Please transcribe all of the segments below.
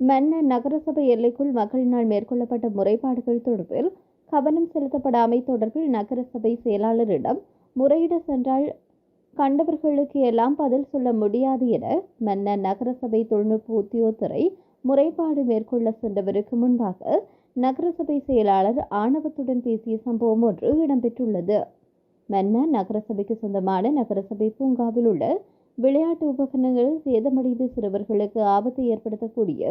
மன்ன நகரசபை எல்லைக்குள் மக்களினால் மேற்கொள்ளப்பட்ட முறைப்பாடுகள் தொடர்பில் கவனம் செலுத்தப்படாமை தொடர்பில் நகரசபை செயலாளரிடம் முறையிட சென்றால் கண்டவர்களுக்கு எல்லாம் பதில் சொல்ல முடியாது என மன்ன நகரசபை தொழில்நுட்ப உத்தியோத்துறை முறைப்பாடு மேற்கொள்ள சென்றவருக்கு முன்பாக நகரசபை செயலாளர் ஆணவத்துடன் பேசிய சம்பவம் ஒன்று இடம்பெற்றுள்ளது. மன்ன நகரசபைக்கு சொந்தமான நகரசபை பூங்காவில் உள்ள விளையாட்டு உபகரணங்கள் சேதமடைந்து சிறுவர்களுக்கு ஆபத்தை ஏற்படுத்தக்கூடிய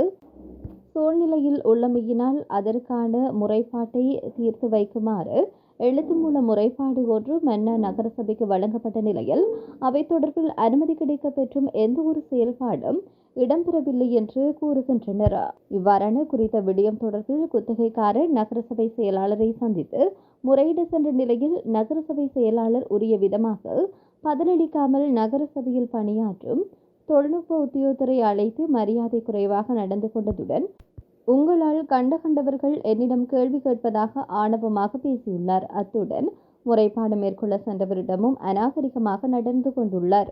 சூழ்நிலையில் உள்ளமையினால் அதற்கான முறைப்பாட்டை தீர்த்து வைக்குமாறு எழுத்து மூல முறைப்பாடு ஒன்று மன்னர் நகரசபைக்கு வழங்கப்பட்ட நிலையில் அவை தொடர்பில் அனுமதி கிடைக்க பெற்றும் எந்த ஒரு செயல்பாடும் இடம்பெறவில்லை என்று கூறுகின்றனர். இவ்வாறான குறித்த விடயம் தொடர்பில் குத்தகைக்காரர் நகரசபை செயலாளரை சந்தித்து முறையீடு சென்ற நிலையில் நகரசபை செயலாளர் உரிய விதமாக பதிலளிக்காமல் நகரசபையில் பணியாற்றும் தொழில்நுட்ப உத்தியோகத்தரை அழைத்து மரியாதை குறைவாக நடந்து கொண்டதுடன் உங்களால் கண்ட கண்டவர்கள் என்னிடம் கேள்வி கேட்பதாக ஆணவமாக பேசியுள்ளார். அத்துடன் முறைப்பாடு மேற்கொள்ள சென்றவரிடமும் அநாகரிகமாக நடந்து கொண்டுள்ளார்.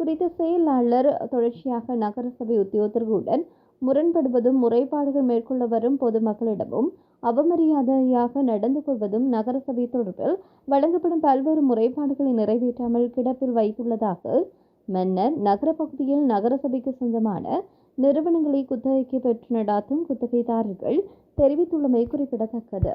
குறித்த செயலாளர் தொடர்ச்சியாக நகரசபை உத்தியோகத்தர்களுடன் முரண்படுவதும் முறைப்பாடுகள் மேற்கொள்ள வரும் பொதுமக்களிடமும் அவமரியாதையாக நடந்து கொள்வதும் நகரசபை தொடர்பில் வழங்கப்படும் பல்வேறு முறைப்பாடுகளை நிறைவேற்றாமல் கிடப்பில் வைத்துள்ளதாக மன்னர் நகர பகுதியில் நகரசபைக்கு சொந்தமான நிறுவனங்களை குத்தகைக்கு பெற்று நடாத்தும் குத்தகைதாரர்கள் தெரிவித்துள்ளமை குறிப்பிடத்தக்கது.